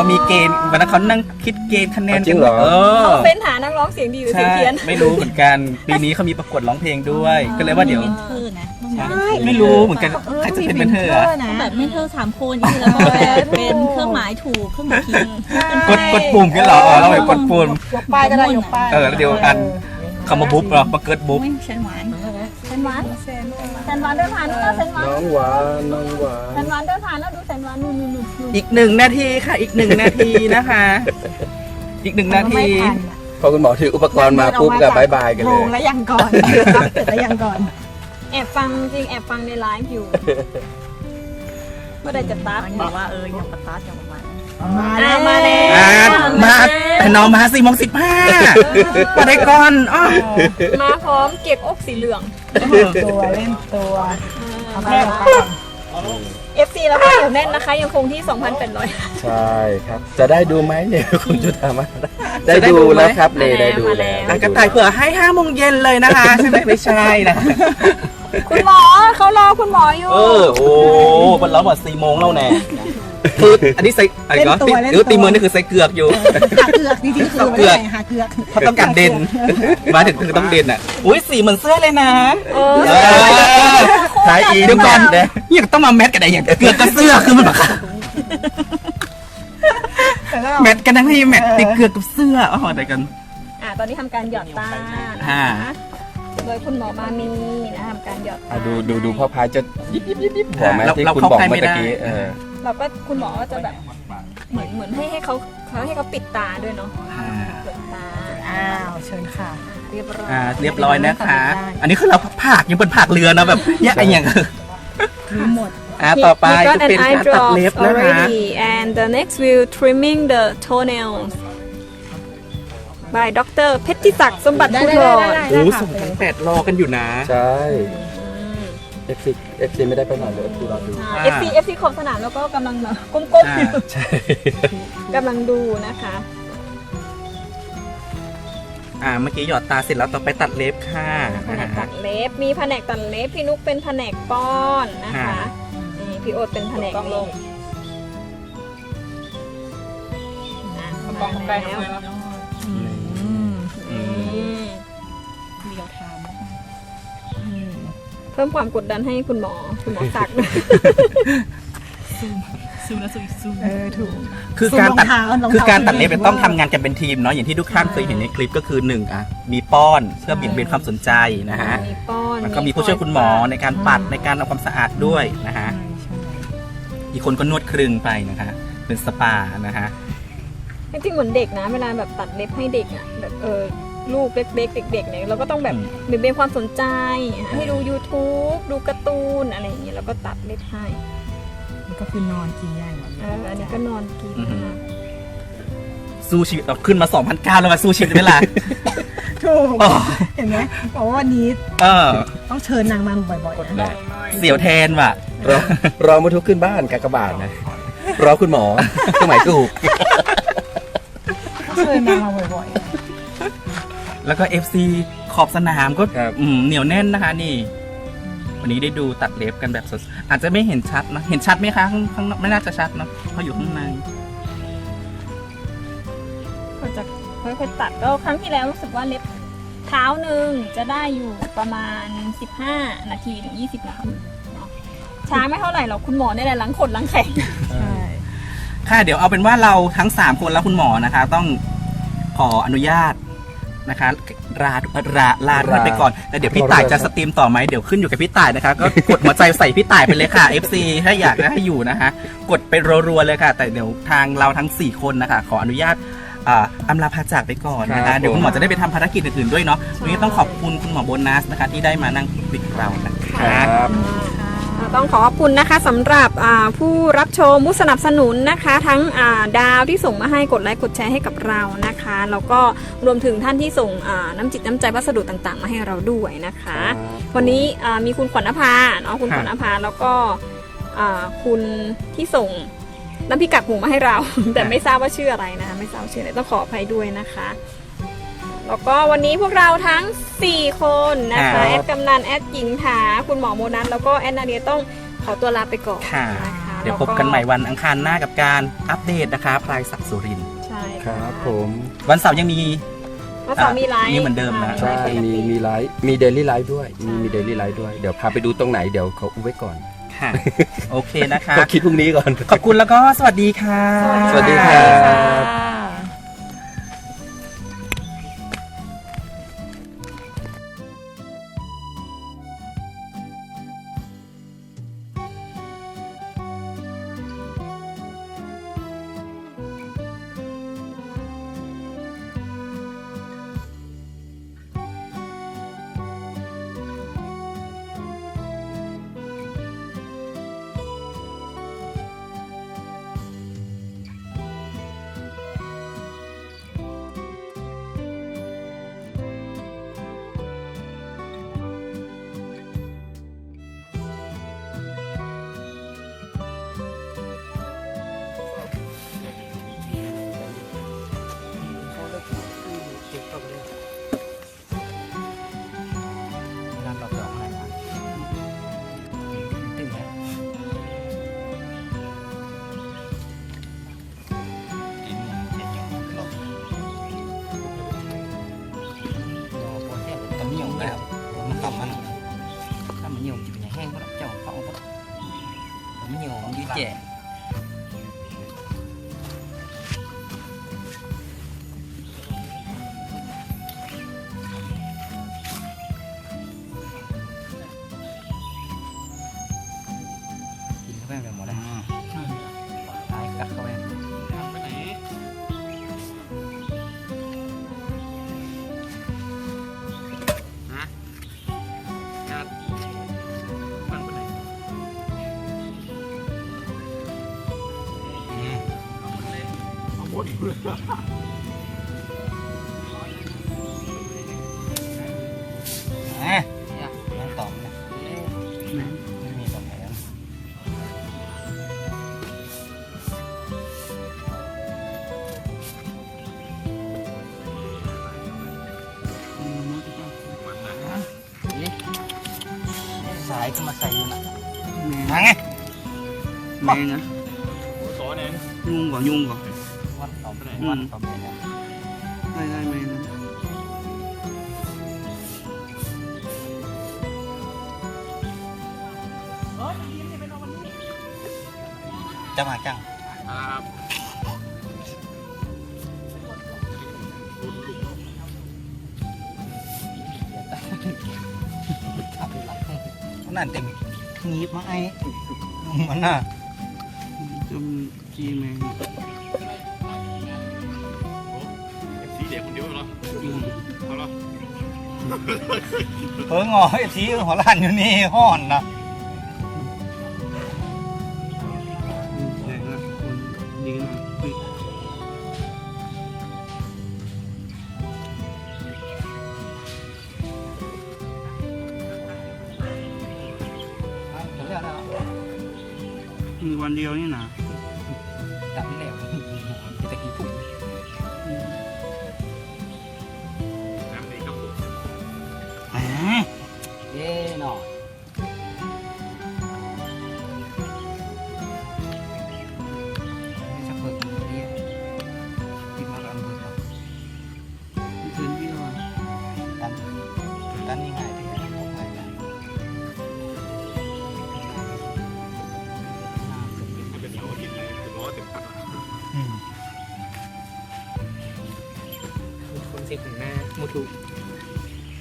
เขามีเกณฑ์วันนั้นเขานั่งคิดเกณฑ์คะแนนจริงเหรอ เออเขาเป็นหานักร้องเสียงดีหรือเสียใช่งเพี้ยน ไม่รู้เหมือนกัน ปีนี้เขามีประกวดร้องเพลงด้วย ก็เลยว่าเดี๋ยวเมนเทอร์นะต้องมีใช่เมนเทอร์ไม่รู้เหมือนกันใครจะเป็นเมนเทอร์อะต้องแบบเมนเทอร์สามคนอีกแล้วก็เป็นเครื่องหมายถูกเครื่องหมายผิดกดกดปุ่มกันเหรออ๋อเราไปกดปุ่ม ยกป้ายก็ได้ยกป้ายเออแล้วเดี๋ยวอัน เขามาบุ๊บเหรอมาเกิดบุ๊บ ไม่ใช่หวานแซนหวานแซนหวานเดินผ่านนู่นนะแซนหวานน้องหวานน้องหวานแซนหวานเดินผ่านแล้วดูแซนหวานนู่นนู่นนู่นนู่น อีกหนึ่งนาทีค่ะ อีกหนึ่งนาทีนะคะ อีกหนึ่งนาทีไม่ทันอะพอคุณหมอถืออุปกรณ์มาปุ๊บก็บายบายกันเลโรงยแล้วยังก่อนรับเสร็จแล้วยังก่อน แอบฟังจริงแอบฟังในไลฟ์อยู่เมื่อใดจะตัดมันบอกว่าเออยังปะตัดยังประมาณมาอะแล้วมาแล้วอ่ามาแต่น้องมาสี่โมงสิบห้ามาได้ก่อนอ้อมาพร้อมเก็บอกสีเหลืองตัวเล่นตัวเอาแม่ ก่อน FC เราก็อยู่แน่นนะคะ ยังคงที่ 2,800 ใช่ครับ จะได้ดูไหมเนี่ยคุณจุธามาได้ดูแล้วครับเลยได้ดูแล้วอะกระต่ายเผื่อให้ห้าโมงเย็นเลยนะคะ ใช่ไหมไม่ใช่นะ คุณหมอเขารอคุณหมออยู่ เออ โอ้บนเราหมดสี่โมงแล้วแน่ คืออันนี้ใส่อะไรก็ตีหรือตีมือนี่คือใส่เกือกอยู่ หาเกือกจริงๆคือไม่ได้หาเกือกเขาต้องการเด่น มาถึงคือต้องเด่นอะ อุ้ยสีเหมือนเสื้อเลยนะเออเออท้ายอีเดี๋ยวก่อนเด้ยังต้องมาแมทกันได้อย่างเกือกกับเสื้อคือมันแบบแต่ก็แมทกันทั้งที่แมทติดเกือกกับเสื้ออ๋อได้กัน อะตอนนี้ทำการหยอดตาอ่าโดยคุณหมอมามีนะทำการหยอดตาอะดูดูดูพ่อพายจะยิบยิบยิบยิบหัวไหมเราที่เราคุณเข้าบอกใกล้เมื่อไม่ตะได้ กี้เออ เราก็คุณหมอก็จะแบบเหมือนเหมือนให้ให้เขาเขาให้เขาปิดตาด้วยเนาะอ่าเปิดตาอ้าวเชิญค่ะ เรียบร้อยอ่าเรียบร้อยนะคะ อันนี้คือเราผักยังเป็นผักเรือนะแบบแยกอะไรอย่างรู้หมดอ่าต่อไป He ก็ got เป็น an การ eye ตัดเล็บ drops นะคะ already and the next will trimming the toenails by Dr. เพชรศักดิ์สมบัติพุทธรโอ้สองพันแปดรอกันอยู่นะ ใช่ FC FC ไม่ได้ไปไหนเลย FC รอดู FC FC ขอบสนามแล้วก็กำลังแบบก้มอ่าๆอยู่ใช่กำลังดูนะคะ อ่าเมื่อกี้หยอดตาเสร็จแล้วต่อไปตัดเล็บค่ะแผนกตัดเล็บ มีแผนกตัดเล็บ พี่นุกเป็นแผนกป้อนนะคะนี่พี่โอ๊ตเป็นแผนกนี้อะมาแล้ว อืมอืมเรียวไทม์เพิ่มความกดดันให้คุณหมอคุณหมอศักดิ์ ซูนะซูซู เออถูก คือการตัดรองเท้ารองเท้าคือการตัดเล็บเนี่ยต้องทำงานกันเป็นทีมเนาะอย่างที่ทุกท่านเคยเห็นในคลิปก็คือหนึ่งอะมีป้อนเพื่อเบี่ยงเบนความสนใจนะฮะมีป้อนแล้วก็มีผู้ช่วยคุณหมอในการปัดในการเอาความสะอาดด้วยนะฮะใช่อีกคนก็นวดครึงไปนะคะ เป็นสปานะฮะ จริงๆเหมือนเด็กนะ เวลาแบบตัดเล็บให้เด็กอะแบบเออ ลูกเล็กๆเด็กๆเนี่ยเราก็ต้องแบบอืมเบี่ยงเบนความสนใจ ให้ดู YouTube ดูการ์ตูนอะไรอย่างเงี้ยแล้วก็ตัดเล็บให้มันก็คือนอนกินอย่างเดียวเอออันนี้ก็นอนกินอือหือสู้ชีวิตเราขึ้นมา2,009แล้วมาสู้ชีวิตไม่ล่ะ ถูกอ๋อ เห็นไหมบอกว่าวันนี้เออ ต้องเชิญนางมาบ่อยๆนะ เสียวแทนว่ะ รอรอมาทุกขึ้นบ้านกากบาทนะ รอคุณหมอเครื่องหมายถูก ต้องเชิญนางมาบ่อย แล้วก็ FC ขอบสนามก็ครับ อืมเหนียวแน่นนะคะนี่ วันนี้ได้ดูตัดเล็บกันแบบสดอาจจะไม่เห็นชัดนะเห็นชัดไหมคะข้างข้างนอกไม่น่าจะชัดเนอะเพราะอยู่ข้างในก็จะค่อยๆตัดก็ครั้งที่แล้วรู้สึกว่าเล็บเท้าหนึ่งจะได้อยู่ประมาณ 15 นาทีถึง 20 นาทีเนาะช้าไม่เท่าไหร่หรอกคุณหมอเนี่ยแหละล้างขนล้างแข็งๆใช่ค่ะเดี๋ยวเอาเป็นว่าเราทั้ง 3 คนและคุณหมอนะคะ ต้องขออนุญาต นะคะลาลาลาท่านไปก่อนแต่เดี๋ยวพี่ต่ายจะสตรีมต่อไหมเดี๋ยวขึ้นอยู่กับพี่ต่ายนะคะ ก็กดหัวใจใส่พี่ต่ายไปเลยค่ะ FC ถ้าอยากให้อยู่นะคะกดไปรัวๆเลยค่ะ แต่เดี๋ยวทางเราทั้ง 4 คนนะคะ ขออนุญาตอ่าอำลาพาจากไปก่อนนะครัคะบเดี๋ยวคุณหมอจะได้ไปทำภารกิจอื่นๆด้วยเนาะวันนี้ต้องขอบคุณคุณหมอโบนัสนะคะ ที่ได้มานั่งคุยกับเรานะคะครับอ่า ต้องขอขอบคุณนะคะสำหรับอ่าผู้รับชมผู้สนับสนุนนะคะ ทั้งอ่าดาวที่ส่งมาให้กดไลค์กดแชร์ให้กับเรานะคะ แล้วก็รวมถึงท่านที่ส่งอ่าน้ำจิตน้ำใจวัสดุต่างๆ มาให้เราด้วยนะคะ วันนี้อ่ามีคุณขวัญนภาเนาะคุณขวัญนภาแล้วก็อ่าคุณที่ส่งน้ำพริกกากหมูมาให้เรา แต่ไม่ทราบว่าชื่ออะไรนะคะไม่ทราบว่าชื่ออะไรต้องขออภัยด้วยนะคะ แล้วก็วันนี้พวกเราทั้ง 4 คนนะครัคะบแอดกำนัน แอดหญิงถาคุณหมอโมนัสแล้วก็แอดนาเดียต้องขอตัวลาไปก่อนค่ะ นะคะเดี๋ยวพบแล้กันใหม่วันอังคารหน้ากับการอัปเดตนะคะพลายศักดิ์สุรินทร์ใช่คค่ะรับผมวันเสาร์ยังมี วันเสาร์มีไลฟ์มีเหมือนเดิมนะค่ะใช่ไลฟ์ปกมีติมีไลฟ์มีเดลี่ไลฟ์ด้วยมีมีเดลี่ไลฟ์ด้วยเดี๋ยวพาไปดูตรงไหนเดี๋ยวเขาอุ้ไว้ก่อนค่ะ โอเคนะคะ ก็คิดพรุ่งนี้ก่อน ขอบคุณแล้วก็สวัสดีค่ะ สวัสดีครับร้า แหมยังตอบนะไม่มีตอบไหนแล้วสายก็มาใส่อยู่นะมาไง แม่นะสอนเองยุ่งก ว่ายุ่งกว่าวันตอบไปไหนวันตอบไปไหนได้ได้แม่นะจะมาจังนั่นเต็มงีบมาไอ้มันน่ะจำจีแม่สี เพิ่งอ๋อไอ้ทีหัวล้านอยู่นี่ห่อนนะ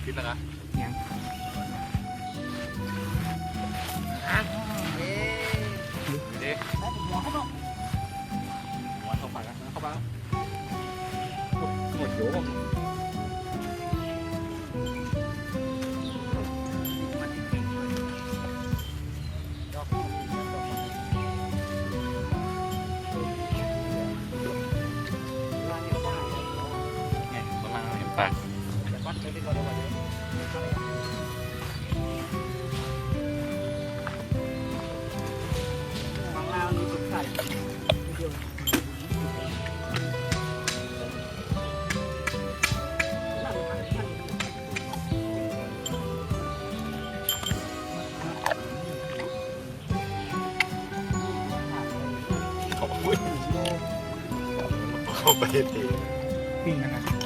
คิดแล้วนะยังเย้เด็กหัวเข้าไปหัวเข้าไปแล้วเข้าไปหมดหัว เขอบคุณเอาไปเตะ ปิ้งกันนะ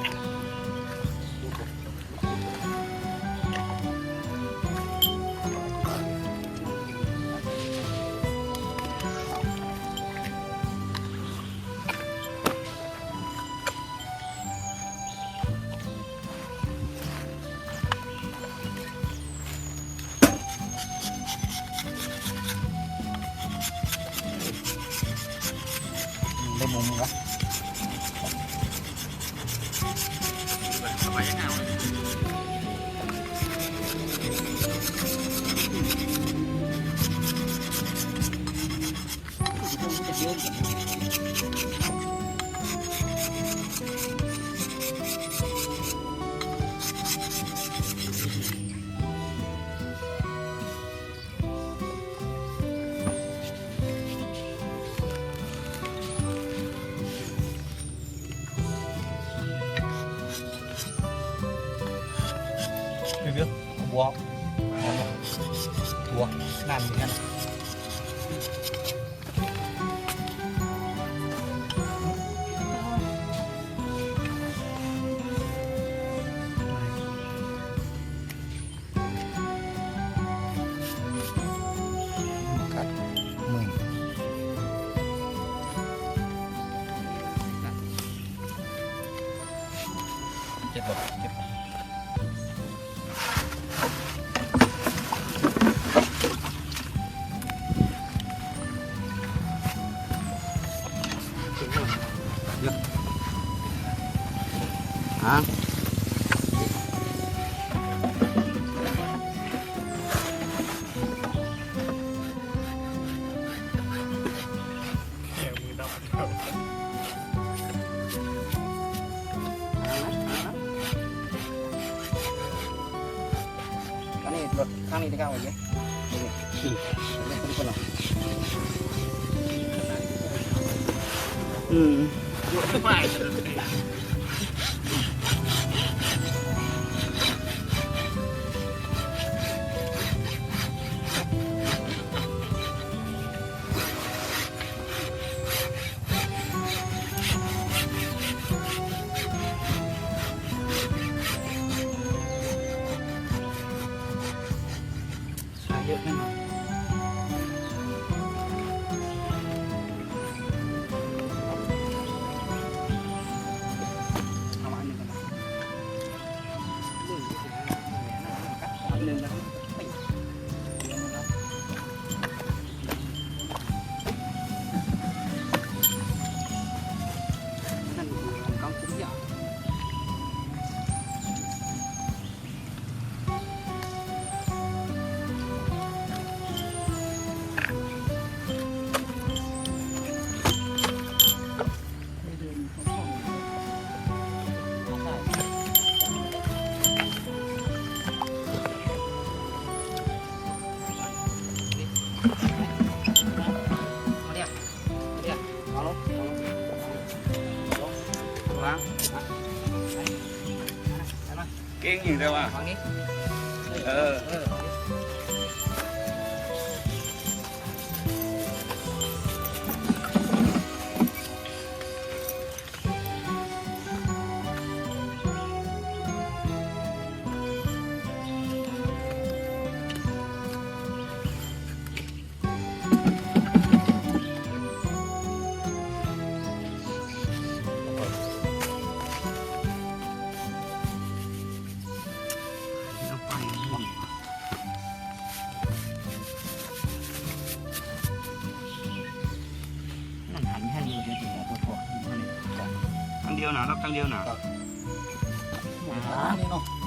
biết. Không bó bó làm gì ăn 不是，看的我，不，嗯。嗯。 อเออ เดียวหนารับทางเดียวหนา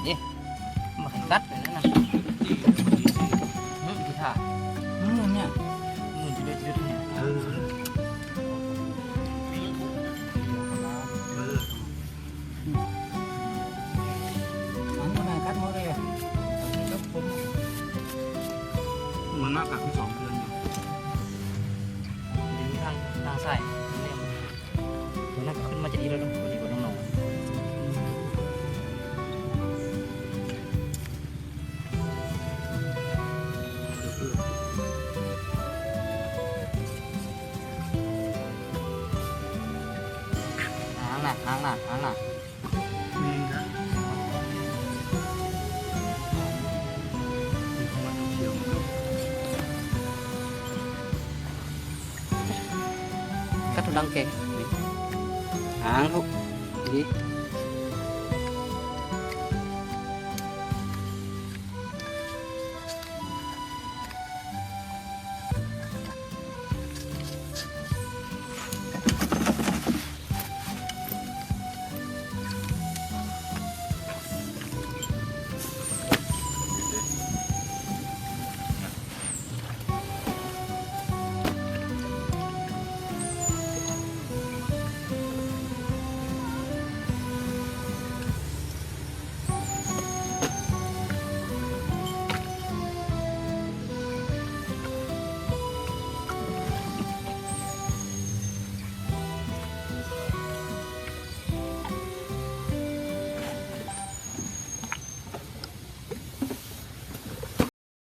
นี่มาตัดไปนั่นนะมึงกี่ท่ามึงเนี่ยมึงจะได้จะได้เออมันมากัดมือเลยมันน่ากัดที่สอง dangke. Ang hook. Gih.